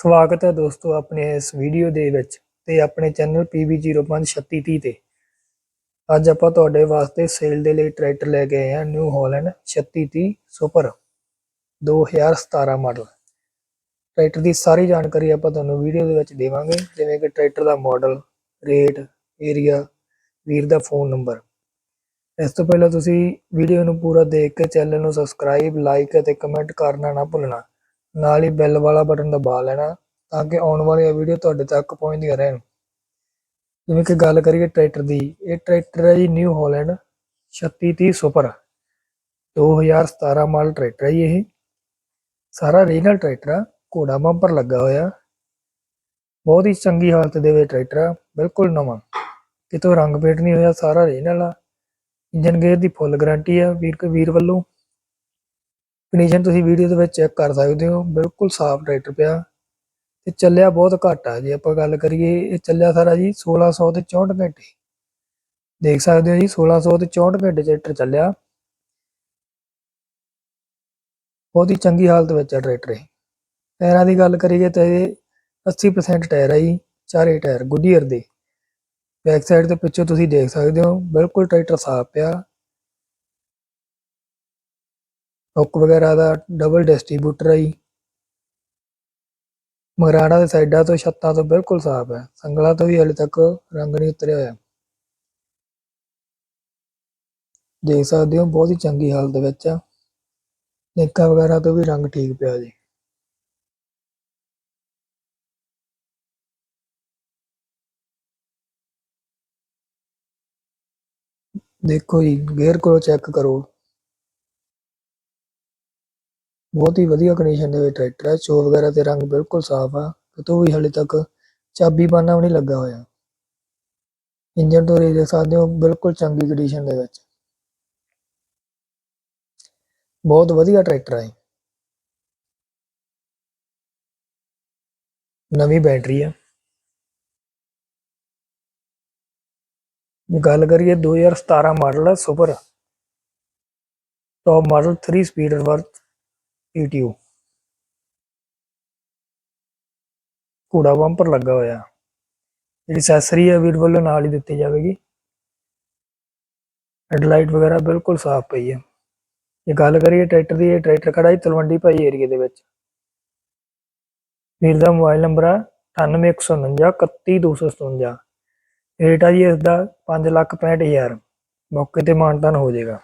ਸਵਾਗਤ ਹੈ ਦੋਸਤੋ ਆਪਣੇ ਇਸ ਵੀਡੀਓ ਦੇ ਵਿੱਚ ਤੇ ਆਪਣੇ ਚੈਨਲ PB053630 ਤੇ। ਅੱਜ ਆਪਾਂ ਤੁਹਾਡੇ ਵਾਸਤੇ ਸੇਲ ਦੇ ਲਈ ਟਰੈਕਟਰ ਲੈ ਕੇ ਆਏ ਹਾਂ new Holland 3630 super 2017 model tractor ਦੀ ਸਾਰੀ ਜਾਣਕਾਰੀ ਆਪਾਂ ਤੁਹਾਨੂੰ ਵੀਡੀਓ ਦੇ ਵਿੱਚ ਦੇਵਾਂਗੇ, ਜਿਵੇਂ ਕਿ ਟਰੈਕਟਰ ਦਾ ਮਾਡਲ ਰੇਟ ਏਰੀਆ ਵੀਰ ਦਾ ਫੋਨ ਨੰਬਰ ਇਸ ਤੋਂ ਪਹਿਲਾਂ ਤੁਸੀਂ ਵੀਡੀਓ ਨੂੰ ਪੂਰਾ ਦੇਖ ਕੇ ਚੈਨਲ ਨੂੰ ਸਬਸਕ੍ਰਾਈਬ ਲਾਈਕ ਅਤੇ ਕਮੈਂਟ ਕਰਨਾ ਨਾ ਭੁੱਲਣਾ। ਨਾਲ ਹੀ ਬੈਲ ਵਾਲਾ ਬਟਨ ਦਬਾ ਲੈਣਾ ਤਾਂ ਕਿ ਆਉਣ ਵਾਲੀਆਂ ਵੀਡੀਓ ਤੁਹਾਡੇ ਤੱਕ ਪਹੁੰਚਦੀਆਂ ਰਹਿਣ। ਜਿਵੇਂ ਕਿ ਗੱਲ ਕਰੀਏ ਟਰੈਕਟਰ ਦੀ, ਇਹ ਟਰੈਕਟਰ ਹੈ ਜੀ new Holland 3630 super 2017 model tractor ਹੈ ਜੀ ਇਹ। ਸਾਰਾ ਰੀਜਨਲ ਟਰੈਕਟਰ ਆ, ਘੋੜਾ ਬੰਪਰ ਲੱਗਾ ਹੋਇਆ। ਬਹੁਤ ਹੀ ਚੰਗੀ ਹਾਲਤ ਦੇ ਵਿੱਚ ਟਰੈਕਟਰ ਆ, ਬਿਲਕੁਲ ਨਵਾਂ। ਕਿਤੋਂ ਰੰਗ ਪੇਟ ਨਹੀਂ ਹੋਇਆ, ਸਾਰਾ ਰੀਜਨਲ ਆ। ਇੰਜਨ ਗੇਅਰ ਦੀ ਫੁੱਲ ਗਾਰੰਟੀ ਆ, ਵੀਰ ਕੇ ਵੀਰ ਵੱਲੋਂ। ਕੰਡੀਸ਼ਨ ਤੁਸੀਂ ਵੀਡੀਓ ਦੇ ਵਿੱਚ ਚੈੱਕ ਕਰ ਸਕਦੇ ਹੋ, ਬਿਲਕੁਲ ਸਾਫ਼ ਟਰੈਕਟਰ ਪਿਆ ਤੇ ਚੱਲਿਆ ਬਹੁਤ ਘੱਟ ਆ ਜੇ ਆਪਾਂ ਗੱਲ ਕਰੀਏ, ਇਹ ਚੱਲਿਆ ਸਾਰਾ ਜੀ 1600 ਤੇ 64 ਘੰਟੇ ਦੇਖ ਸਕਦੇ ਹੋ ਜੀ 1600 ਤੇ 64 ਘੰਟੇ ਟਰੈਕਟਰ ਚੱਲਿਆ। ਬਹੁਤ ਹੀ ਚੰਗੀ ਹਾਲਤ ਵਿੱਚ ਆ ਟਰੈਕਟਰ ਇਹ। ਟਾਇਰਾਂ ਦੀ ਗੱਲ ਕਰੀਏ ਤਾਂ ਇਹ 80% ਟਾਇਰ ਆ ਜੀ, ਚਾਰੇ ਟਾਇਰ ਗੁੱਡੀਅਰ ਦੇ। ਬੈਕ ਸਾਈਡ ਤੇ ਪਿੱਛੇ ਤੁਸੀਂ ਦੇਖ ਸਕਦੇ ਹੋ, ਬਿਲਕੁਲ ਟਰੈਕਟਰ ਸਾਫ਼ ਪਿਆ। ਹੁੱਕ ਵਗੈਰਾ ਦਾ ਡਬਲ ਡਿਸਟ੍ਰੀਬਿਊਟਰ ਹੈ ਜੀ। ਮਗਰਾੜਾ ਦੇ ਸਾਈਡਾਂ ਤੋਂ ਛੱਤਾਂ ਤੋਂ ਬਿਲਕੁਲ ਸਾਫ਼ ਹੈ। ਸੰਗਲਾਂ ਤੋਂ ਵੀ ਹਲੇ ਤੱਕ ਰੰਗ ਨਹੀਂ ਉਤਰਿਆ ਹੋਇਆ। ਦੇਖ ਸਕਦੇ ਹੋ, ਬਹੁਤ ਹੀ ਚੰਗੀ ਹਾਲਤ ਵਿੱਚ ਆ। ਨਿੱਕਾ ਵਗੈਰਾ ਤੋਂ ਵੀ ਰੰਗ ਠੀਕ ਪਿਆ ਜੀ। ਦੇਖੋ ਜੀ, ਗੇਅਰ ਕੋਲ ਚੈੱਕ ਕਰੋ। ਬਹੁਤ ਹੀ ਵਧੀਆ ਕੰਡੀਸ਼ਨ ਦੇ ਵਿੱਚ ਟਰੈਕਟਰ ਹੈ। ਚੋ ਵਗੈਰਾ ਤੇ ਰੰਗ ਬਿਲਕੁਲ ਸਾਫ਼ ਆ। ਕਿਤੋਂ ਵੀ ਹਲੇ ਤੱਕ ਚਾਬੀ ਬਾਨਾ ਵੀ ਨਹੀਂ ਲੱਗਾ ਹੋਇਆ। ਇੰਜਨ ਤੋਂ ਦੇਖ ਸਕਦੇ ਹੋ, ਬਿਲਕੁਲ ਚੰਗੀ ਕੰਡੀਸ਼ਨ ਦੇ ਵਿੱਚ। ਬਹੁਤ ਵਧੀਆ ਟਰੈਕਟਰ ਹੈ ਨਵੀਂ ਬੈਟਰੀ ਹੈ ਗੱਲ ਕਰੀਏ 2017 ਮਾਡਲ ਹੈ super top model 3 speed with PTO ਕੂੜਾ ਬੰਪਰ ਲੱਗਾ ਹੋਇਆ। ਜਿਹੜੀ ਐਕਸੈਸਰੀ ਹੈ ਵੀਰ ਵੱਲੋਂ ਨਾਲ ਹੀ ਦਿੱਤੀ ਜਾਵੇਗੀ। ਹੈਡਲਾਈਟ ਵਗੈਰਾ ਬਿਲਕੁਲ ਸਾਫ਼ ਪਈ ਹੈ ਜੇ ਗੱਲ ਕਰੀਏ ਟਰੈਕਟਰ ਦੀ, ਇਹ ਟਰੈਕਟਰ ਖੜਾ ਹੈ ਤਲਵੰਡੀ ਭਾਈ ਏਰੀਏ ਦੇ ਵਿੱਚ। ਵੀਰ ਦਾ ਮੋਬਾਈਲ ਨੰਬਰ ਹੈ 9849 31257 ਰੇਟ ਆ ਜੀ ਇਸ ਦਾ 565000 ਮੌਕੇ ਤੇ ਮਾਨਤਾਨ ਹੋ ਜਾਏਗਾ।